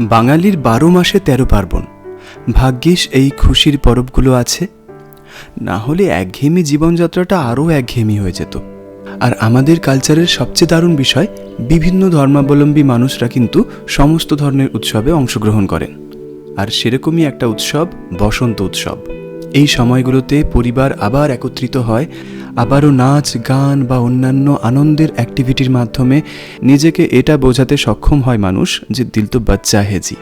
বাঙালির বারো মাসে তেরো পার্বণ। ভাগ্যিস এই খুশির পরবগুলো আছে। না হলে একঘেয়েমি জীবনযাত্রাটা আরও একঘেয়েমি হয়ে যেত। আর আমাদের কালচারের সবচেয়ে দারুণ বিষয়, বিভিন্ন ধর্মাবলম্বী মানুষরা কিন্তু সমস্ত ধরনের উৎসবে অংশগ্রহণ করেন। আর সেরকমই একটা উৎসব বসন্ত উৎসব। এই সময়গুলোতে পরিবার আবার একত্রিত হয় আবারও নাচ, গান বা অন্যান্য আনন্দের অ্যাক্টিভিটির মাধ্যমে নিজেকে এটা বোঝাতে সক্ষম হয় মানুষ যে দিল তো বাচ্চা হেজি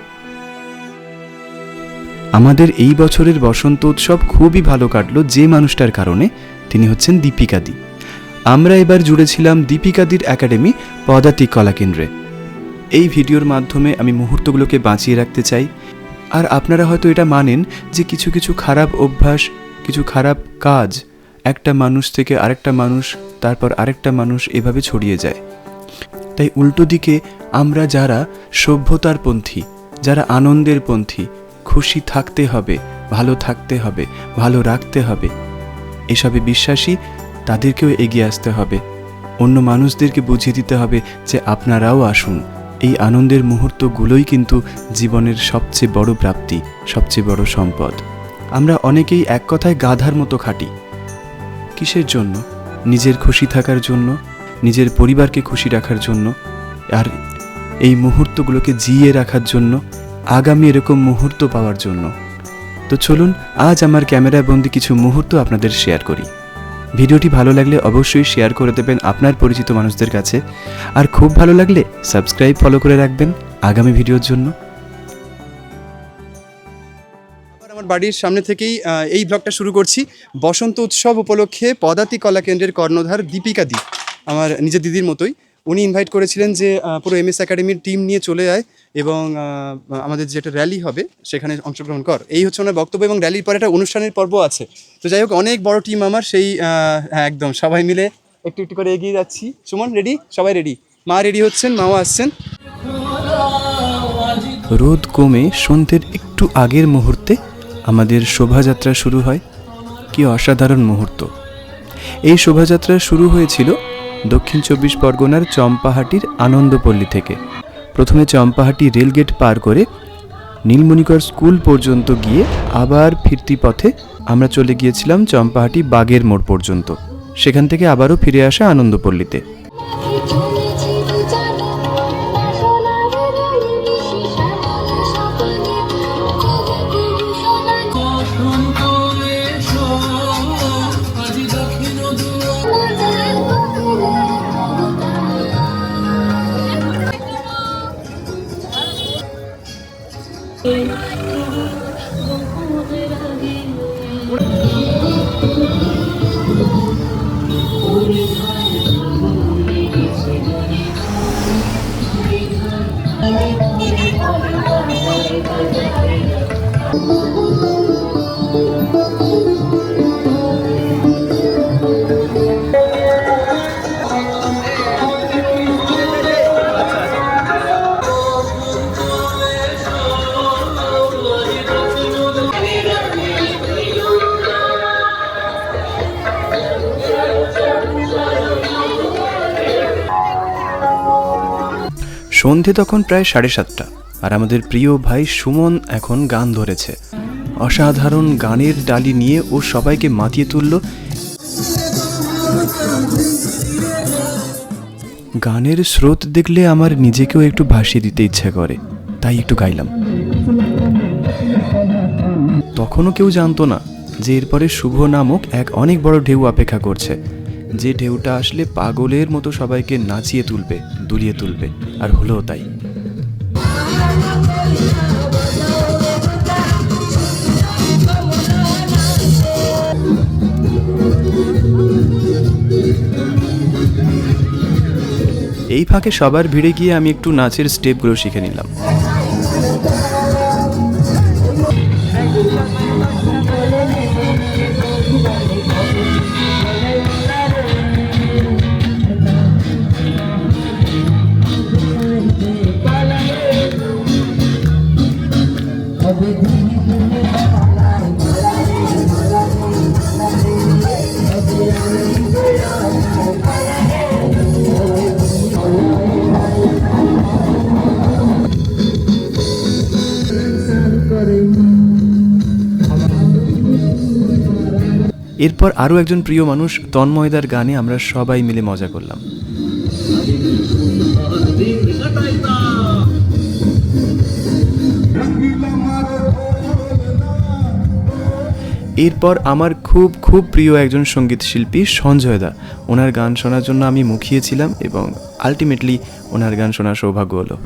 আমাদের এই বছরের বসন্ত উৎসব খুবই ভালো কাটলো যে মানুষটার কারণে, তিনি হচ্ছেন দীপিকাদি আমরা এবার জুড়েছিলাম দীপিকাদির একাডেমি পদাতিক কলা কেন্দ্রে। এই ভিডিওর মাধ্যমে আমি মুহূর্তগুলোকে বাঁচিয়ে রাখতে চাই। আর আপনারা হয়তো এটা মানেন যে কিছু কিছু খারাপ অভ্যাস, কিছু খারাপ কাজ একটা মানুষ থেকে আরেকটা মানুষ, তারপর আরেকটা মানুষ এভাবে ছড়িয়ে যায়। তাই উল্টো দিকে আমরা যারা সভ্যতার পন্থী, যারা আনন্দের পন্থী, খুশি থাকতে হবে, ভালো থাকতে হবে, ভালো রাখতে হবে, এসবে বিশ্বাসী তাদেরকেও এগিয়ে আসতে হবে। অন্য মানুষদেরকে বুঝিয়ে দিতে হবে যে আপনারাও আসুন। এই আনন্দের মুহূর্তগুলোই কিন্তু জীবনের সবচেয়ে বড় প্রাপ্তি, সবচেয়ে বড় সম্পদ। আমরা অনেকেই এক কথায় গাধার মতো খাটি। কিসের জন্য? নিজের খুশি থাকার জন্য? নিজের পরিবারকে খুশি রাখার জন্য? আর এই মুহূর্তগুলোকে জিয়ে রাখার জন্য? আগামী এরকম মুহূর্ত পাওয়ার জন্য? তো চলুন, আজ আমার ক্যামেরায় বন্দি কিছু মুহূর্ত আপনাদের শেয়ার করি। ভিডিওটি ভালো লাগলে অবশ্যই শেয়ার করে দেবেন আপনার পরিচিত মানুষদের কাছে। আর খুব ভালো লাগলে সাবস্ক্রাইব, ফলো করে রাখবেন আগামী ভিডিওর জন্য। আমার বাড়ির সামনে থেকেই এই ব্লগটা শুরু করছি। বসন্ত উৎসব উপলক্ষে পদাতি কলা কেন্দ্রের কর্ণধার দীপিকা দি, আমার নিজের দিদির মতোই। উনি ইনভাইট করেছিলেন যে পুরো এমএস একাডেমির টিম নিয়ে চলে আয় এবং আমাদের যেটা র্যালি হবে, সেখানে অংশগ্রহণ কর। এই হচ্ছে ওনার বক্তব্য এবং র্যালির পরে একটা অনুষ্ঠানের পর্ব আছে। তো যাই হোক, অনেক বড় টিম আমার, সেই হ্যাঁ একদম, সবাই মিলে একটু একটু করে এগিয়ে যাচ্ছি। সুমন রেডি সবাই রেডি মা রেডি হচ্ছেন, মাও আসছেন। রোদ কমে সন্ধ্যের একটু আগের মুহূর্তে আমাদের শোভাযাত্রা শুরু হয় কি অসাধারণ মুহূর্ত। এই শোভাযাত্রা শুরু হয়েছিল দক্ষিণ চব্বিশ পরগনার চম্পাহাটির আনন্দপল্লী থেকে। প্রথমে চম্পাহাটি রেলগেট পার করে নীলমণিকর স্কুল পর্যন্ত গিয়ে আবার ফিরতি পথে আমরা চলে গিয়েছিলাম চম্পাহাটি বাগের মোড় পর্যন্ত। সেখান থেকে আবারও ফিরে আসা আনন্দপল্লীতে। সন্ধে তখন প্রায় সাড়ে সাতটা, আর আমাদের প্রিয় ভাই সুমন এখন গান ধরেছে। অসাধারণ গানের ডালি নিয়ে ও সবাইকে মাতিয়ে তুলল। গানের স্রোত দেখলে আমার নিজেকেও একটু ভাসিয়ে দিতে ইচ্ছে করে, তাই একটু গাইলাম। তখনও কেউ জানতো না যে এরপরে শুভ নামক এক অনেক বড় ঢেউ অপেক্ষা করছে। যে ঢেউটা আসলে পাগলের মতো সবাইকে নাচিয়ে তুলবে, দুলিয়ে তুলবে, আর হলো তাই। এই ফাঁকে সবার ভিড়ে গিয়ে আমি একটু নাচের স্টেপগুলো শিখে নিলাম। এরপর আরও একজন প্রিয় মানুষ তন্ময়দার গানে আমরা সবাই মিলে মজা করলাম। এরপর আমার খুব খুব প্রিয় একজন সংগীত শিল্পী সঞ্জয় দা। ওনার গান শোনার জন্য আমি মুখিয়েছিলাম এবং আলটিমেটলি ওনার গান শোনার সৌভাগ্য হলো।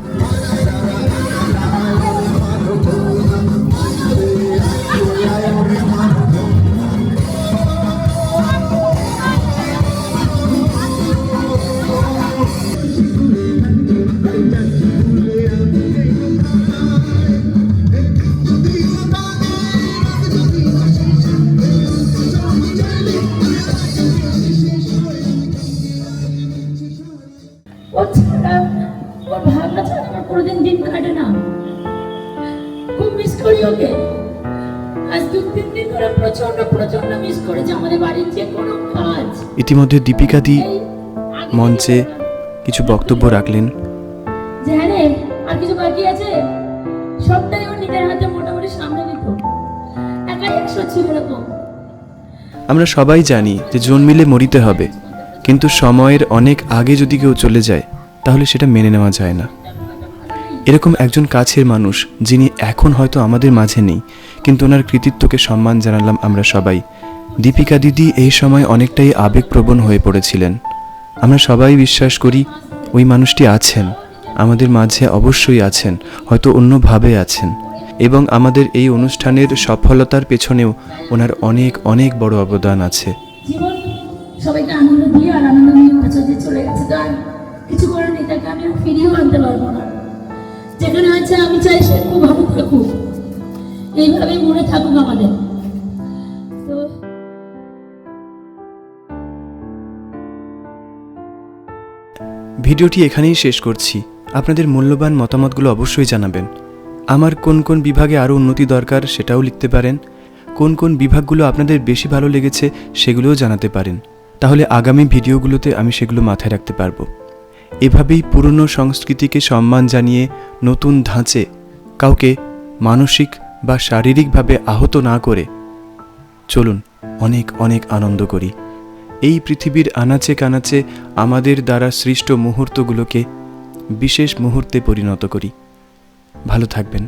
প্রচণ্ড প্রচণ্ড মিস করেছে আমাদের বাড়ির যে কোনো কাজ। ইতিমধ্যে দীপিকা দি মঞ্চে কিছু বক্তব্য রাখলেন। যে হ্যাঁ রে আর কিছু বাকি আছে? সবটাই ও নিজের হাতে মোটামুটি সামনে নিত। একা একশো ছিল এরকম। আমরা সবাই জানি যে জন্মিলে মরিতে হবে কিন্তু সময়ের অনেক আগে যদি কেউ চলে যায় তাহলে সেটা মেনে নেওয়া যায় না। এরকম একজন কাছের মানুষ, যিনি এখন হয়তো আমাদের মাঝে নেই, কিন্তু ওনার কৃতিত্বকে সম্মান জানালাম আমরা সবাই। দীপিকা দিদি এই সময় অনেকটাই আবেগপ্রবণ হয়ে পড়েছিলেন। আমরা সবাই বিশ্বাস করি, ওই মানুষটি আছেন। আমাদের মাঝে অবশ্যই আছেন, হয়তো অন্যভাবে আছেন। এবং আমাদের এই অনুষ্ঠানের সফলতার পেছনেও ওনার অনেক অনেক বড় অবদান আছে। সবাইকে আনন্দ দিয়ে আর আনন্দ নিয়ে চলে গেছে। কিছু নেই, তাকে আমি ফিরিয়েও আনতে পারব না। যেখানে আছে আমি চাই সে খুব ভালো থাকুক। এইভাবেই মনে থাকুক আমাদের। ভিডিওটি এখানেই শেষ করছি। আপনাদের মূল্যবান মতামতগুলো অবশ্যই জানাবেন। আমার কোন কোন বিভাগে আরও উন্নতি দরকার সেটাও লিখতে পারেন। কোন কোন বিভাগগুলো আপনাদের বেশি ভালো লেগেছে সেগুলোও জানাতে পারেন। তাহলে আগামী ভিডিওগুলোতে আমি সেগুলো মাথায় রাখতে পারব। এভাবেই পুরনো সংস্কৃতিকে সম্মান জানিয়ে নতুন ধাঁচে কাউকে মানসিক বা শারীরিকভাবে আহত না করে। চলুন, অনেক অনেক আনন্দ করি। এই পৃথিবীর আনাচে কানাচে আমাদের দ্বারা সৃষ্ট মুহূর্তগুলোকে বিশেষ মুহূর্তে পরিণত করি। ভালো থাকবেন।